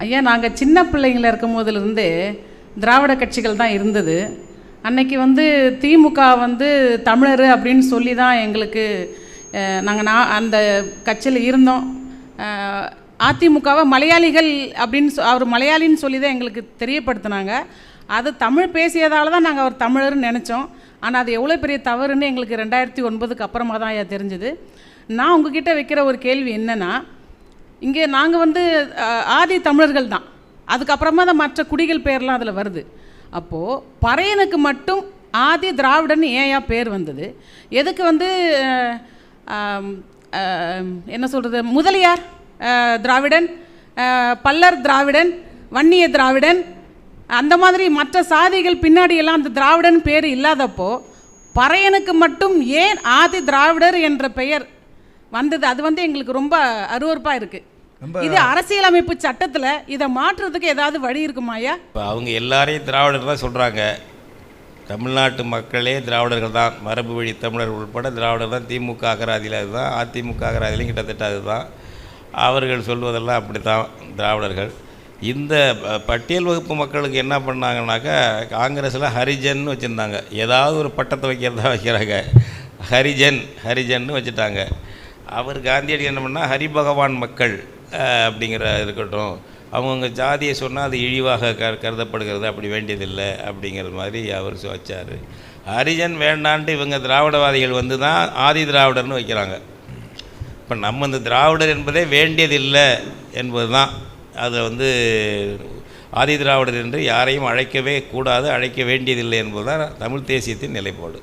ஐயா நாங்கள் சின்ன பிள்ளைங்கள இருக்கும் போதிலிருந்தே திராவிட கட்சிகள் தான் இருந்தது. அன்னைக்கு வந்து திமுக வந்து தமிழர் அப்படின்னு சொல்லி தான் எங்களுக்கு நாங்கள் நான் அந்த கட்சியில் இருந்தோம். அதிமுகவை மலையாளிகள் அப்படின்னு சொ- அவர் மலையாளின்னு சொல்லி தான் எங்களுக்கு தெரியப்படுத்தினாங்க. அது தமிழ் பேசியதால் தான் நாங்கள் அவர் தமிழர்னு நினச்சோம். ஆனால் அது எவ்வளோ பெரிய தவறுன்னு எங்களுக்கு ரெண்டாயிரத்தி ஒன்பதுக்கு அப்புறமா தான் ஐயா தெரிஞ்சுது. நான் உங்ககிட்ட வைக்கிற ஒரு கேள்வி என்னென்னா இங்கே நாங்கள் வந்து ஆதி தமிழர்கள் தான். அதுக்கப்புறமா தான் மற்ற குடிகள் பேர்லாம் அதில் வருது. அப்போது பறையனுக்கு மட்டும் ஆதி திராவிடன் ஏயா பேர் வந்தது. எதுக்கு வந்து என்ன சொல்கிறது முதலியார் திராவிடன் பல்லர் திராவிடன் வன்னிய திராவிடன் அந்த மாதிரி மற்ற சாதிகள் பின்னாடியெல்லாம் அந்த திராவிடன் பேர் இல்லாதப்போ பறையனுக்கு மட்டும் ஏன் ஆதி திராவிடர் என்ற பெயர் வந்தது. அது வந்து எங்களுக்கு ரொம்ப அருவருப்பாக இருக்குது இது அரசியலமைப்பு சட்டத்தில் இதை மாற்றுறதுக்கு ஏதாவது வழி இருக்குமாயா இப்போ அவங்க எல்லாரையும் திராவிடர் தான் சொல்கிறாங்க தமிழ்நாட்டு மக்களே திராவிடர்கள் தான். மரபு வழி தமிழர் உட்பட திராவிடர் தான். திமுக அகராதியில் அதுதான். அதிமுக அகராதியிலும் கிட்டத்தட்ட அதுதான். அவர்கள் சொல்வதெல்லாம் அப்படி தான் திராவிடர்கள். இந்த பட்டியல் வகுப்பு மக்களுக்கு என்ன பண்ணாங்கன்னாக்கா காங்கிரஸில் ஹரிஜன் வச்சுருந்தாங்க. ஏதாவது ஒரு பட்டத்தை வைக்கிறதா வைக்கிறாங்க. ஹரிஜன் ஹரிஜன்னு வச்சுட்டாங்க. அவர் காந்தியடி என்ன பண்ணால் ஹரிபகவான் மக்கள் அப்படிங்கிற இருக்கட்டும் அவங்கவுங்க ஜாதியை சொன்னால் அது இழிவாக க கருதப்படுகிறது அப்படி வேண்டியதில்லை அப்படிங்கிற மாதிரி அவர் வச்சார். ஹரிஜன் வேண்டான்ட்டு இவங்க திராவிடவாதிகள் வந்து தான் ஆதி திராவிடர்னு வைக்கிறாங்க. இப்போ நம்ம இந்த திராவிடர் என்பதே வேண்டியதில்லை என்பது தான் அதை வந்து ஆதி திராவிடர் என்று யாரையும் அழைக்கவே கூடாது அழைக்க வேண்டியதில்லை என்பது தான் தமிழ் தேசியத்தின் நிலைப்பாடு.